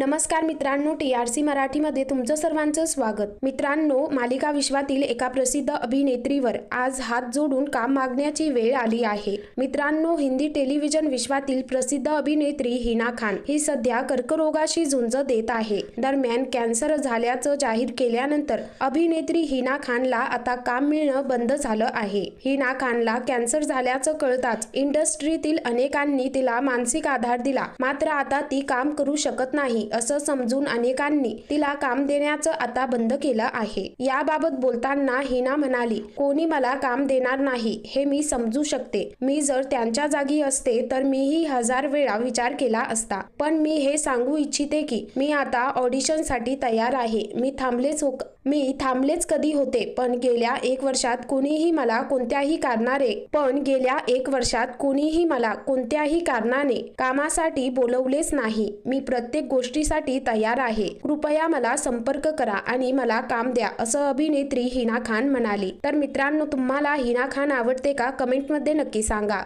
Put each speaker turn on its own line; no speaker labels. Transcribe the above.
नमस्कार मित्रांनो T R C मराठीमध्ये तुमचं सर्वांचं स्वागत. मित्रांनो मालिका विश्वातील एका प्रसिद्ध अभिनेत्रीवर आज हात जोडून काम मागण्याची वेळ आली आहे. मित्रांनो हिंदी टेलिव्हिजन विश्वातील प्रसिद्ध अभिनेत्री हिना खान ही सध्या कर्करोगाशी झुंज देत आहे. दरम्यान कॅन्सर झाल्याचं जाहीर केल्यानंतर अभिनेत्री हिना खानला आता काम मिळणं बंद झालं आहे. हिना खानला कॅन्सर झाल्याचं कळताच इंडस्ट्रीतील अनेकांनी तिला मानसिक आधार दिला. मात्र आता ती काम करू शकत नाही. असं समजून अनेकांनी तिला काम देण्याचं आता बंद केलं आहे. याबाबत बोलताना हिना म्हणाली कोणी मला काम देणार नाही हे मी समजू शकते. मी जर त्यांच्या जागी असते तर मीही हजार वेळा विचार केला असता. पण मी हे सांगू इच्छिते की मी आता ऑडिशनसाठी तयार आहे. मी थांबलेच हो मी थांबलेच कधी होते पण गेल्या एक वर्षात कुणीही मला कोणत्याही कारणाने पण गेल्या एक वर्षात कुणीही मला कोणत्याही कारणाने कामासाठी बोलवलेच नाही. मी प्रत्येक गोष्टीसाठी तयार आहे. कृपया मला संपर्क करा आणि मला काम द्या असं अभिनेत्री हिना खान म्हणाली. तर मित्रांनो तुम्हाला हिना खान आवडते का? कमेंटमध्ये नक्की सांगा.